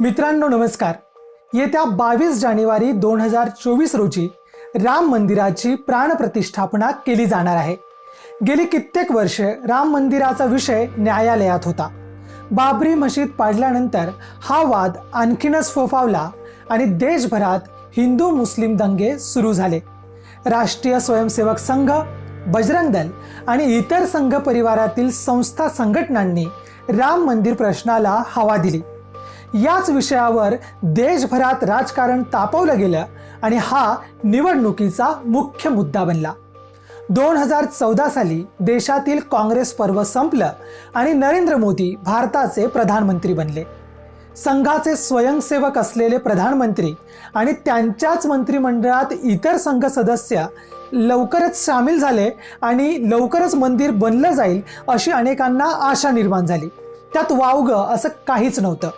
मित्रांनो नमस्कार. येत्या बावीस जानेवारी दोन हजार चोवीस रोजी राम मंदिराची प्राणप्रतिष्ठापना केली जाणार आहे. गेली कित्येक वर्षे राम मंदिराचा विषय न्यायालयात होता. बाबरी मशीद पाडल्यानंतर हा वाद आणखीनच फोफावला आणि देशभरात हिंदू मुस्लिम दंगे सुरू झाले. राष्ट्रीय स्वयंसेवक संघ बजरंग दल आणि इतर संघ परिवारातील संस्था संघटनांनी राम मंदिर प्रश्नाला हवा दिली. याच विषयावर देशभरात राजकारण तापवलं गेलं आणि हा निवडणुकीचा मुख्य मुद्दा बनला. दोन हजार चौदा साली देशातील काँग्रेस पर्व संपलं आणि नरेंद्र मोदी भारताचे प्रधानमंत्री बनले. संघाचे स्वयंसेवक असलेले प्रधानमंत्री आणि त्यांच्याच मंत्रिमंडळात इतर संघ सदस्य लवकरच सामील झाले आणि लवकरच मंदिर बनलं जाईल अशी अनेकांना आशा निर्माण झाली. त्यात वावगं असं काहीच नव्हतं.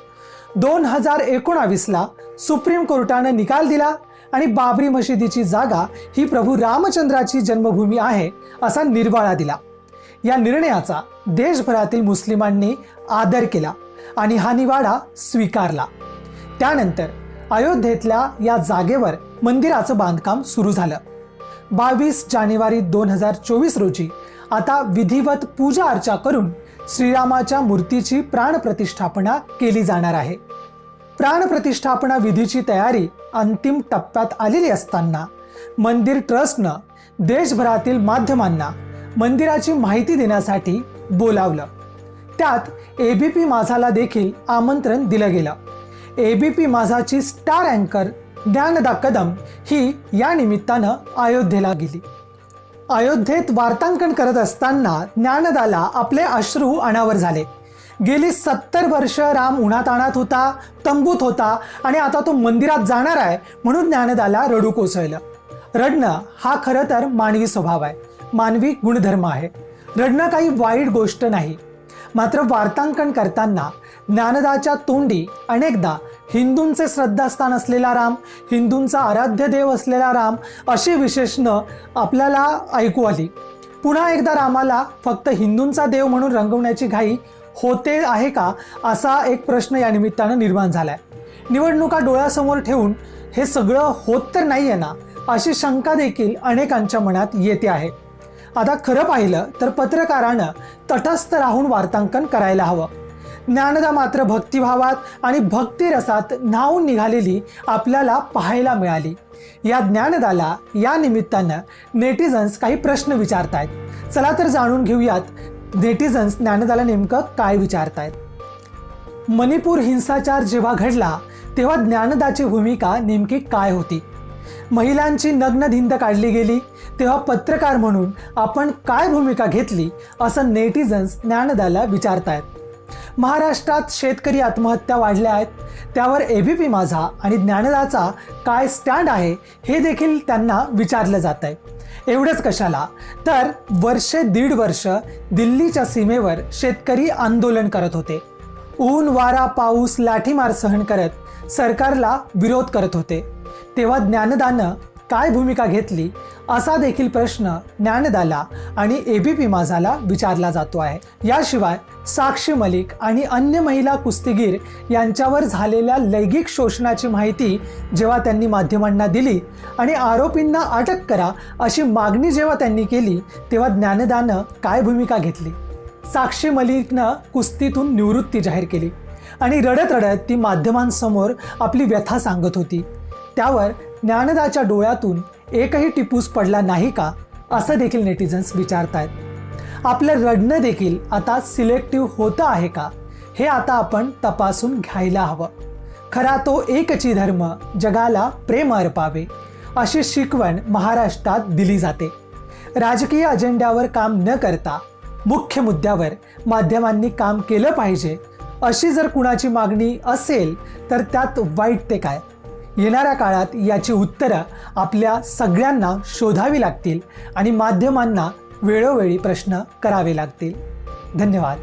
दोन हजार एकोणावीसला सुप्रीम कोर्टानं निकाल दिला आणि बाबरी मशिदीची जागा ही प्रभू रामचंद्राची जन्मभूमी आहे असा निर्वाळा दिला. या निर्णयाचा देशभरातील मुस्लिमांनी आदर केला आणि हा निवाडा स्वीकारला. त्यानंतर अयोध्येतल्या या जागेवर मंदिराचं बांधकाम सुरू झालं. बावीस जानेवारी दोन हजार चोवीस रोजी आता विधिवत पूजा अर्चा करून श्रीरामाच्या मूर्तीची प्राणप्रतिष्ठापना केली जाणार आहे. प्राणप्रतिष्ठापना विधीची तयारी अंतिम टप्प्यात आलेली असताना मंदिर ट्रस्टनं देशभरातील माध्यमांना मंदिराची माहिती देण्यासाठी बोलावलं. त्यात एबीपी माझाला देखील आमंत्रण दिलं गेलं. एबीपी माझाची स्टार अँकर ज्ञानदा कदम ही या निमित्तानं अयोध्येला गेली. अयोध्येत वार्तांकन करत असताना ज्ञानदाला आपले अश्रू अनावर झाले. गेली सत्तर वर्ष राम उन्हाताणात होता तंबूत होता आणि आता तो मंदिरात जाणार आहे म्हणून ज्ञानदाला रडू कोसळलं. रडणं हा खरं तर मानवी स्वभाव आहे. मानवी गुणधर्म आहे. रडणं काही वाईट गोष्ट नाही. मात्र वार्तांकन करताना ज्ञानदाच्या तोंडी अनेकदा हिंदूंचे श्रद्धास्थान असलेला राम हिंदूंचा आराध्य देव असलेला राम अशी विशेषणं आपल्याला ऐकू आली. पुन्हा एकदा रामाला फक्त हिंदूंचा देव म्हणून रंगवण्याची घाई होते आहे का असा एक प्रश्न या निमित्तानं निर्माण झालाय. निवडणुका डोळ्यासमोर ठेवून हे सगळं होत तर नाही आहे ना अशी शंका देखील अनेकांच्या मनात येते आहे. आता खरं पाहिलं तर पत्रकारानं तटस्थ राहून वार्तांकन करायला हवं. ज्ञानदा मात्र भक्तिभावात आणि भक्तिरसात न्हावून निघालेली आपल्याला पाहायला मिळाली. या ज्ञानदाला या निमित्तानं नेटिझन्स काही प्रश्न विचारतायत. चला तर जाणून घेऊयात नेटिझन्स ज्ञानदाला नेमकं काय विचारतायत. मणिपूर हिंसाचार जेव्हा घडला तेव्हा ज्ञानदाची भूमिका नेमकी काय होती? महिलांची नग्न धिंद काढली गेली तेव्हा पत्रकार म्हणून आपण काय भूमिका घेतली असं नेटिझन्स ज्ञानदाला विचारतायत. महाराष्ट्रात शेतकरी आत्महत्या वाढल्या आहेत. त्यावर ए वी पी माझा आणि ज्ञानदाचा काय स्टँड आहे हे देखील त्यांना विचारलं जात आहे एवढंच कशाला? तर वर्षे दीड वर्ष दिल्लीच्या सीमेवर शेतकरी आंदोलन करत होते. ऊन वारा पाऊस लाठीमार सहन करत सरकारला विरोध करत होते. तेव्हा ज्ञानदानं काय भूमिका घेतली असा देखील प्रश्न ज्ञानदाला आणि एबीपी माझाला विचारला जातो आहे. याशिवाय साक्षी मलिक आणि अन्य महिला कुस्तीगीर यांच्यावर झालेल्या लैंगिक शोषणाची माहिती जेव्हा त्यांनी माध्यमांना दिली आणि आरोपींना अटक करा अशी मागणी जेव्हा त्यांनी केली तेव्हा ज्ञानदानं काय भूमिका घेतली? साक्षी मलिकनं कुस्तीतून निवृत्ती जाहीर केली आणि रडत रडत ती माध्यमांसमोर आपली व्यथा सांगत होती. त्यावर ज्ञानदाच्या डोळ्यातून एकही टिपूस पडला नाही का असं देखील नेटिझन्स विचारतायत. आपलं रडणं देखील आता सिलेक्टिव्ह होतं आहे का हे आता आपण तपासून घ्यायला हवं. खरा तो एकची धर्म जगाला प्रेम अर्पावे अशी शिकवण महाराष्ट्रात दिली जाते. राजकीय अजेंड्यावर काम न करता मुख्य मुद्द्यावर माध्यमांनी काम केलं पाहिजे अशी जर कुणाची मागणी असेल तर त्यात वाईट ते काय? येणाऱ्या काळात याची उत्तरं आपल्या सगळ्यांना शोधावी लागतील आणि माध्यमांना वेळोवेळी प्रश्न करावे लागतील. धन्यवाद.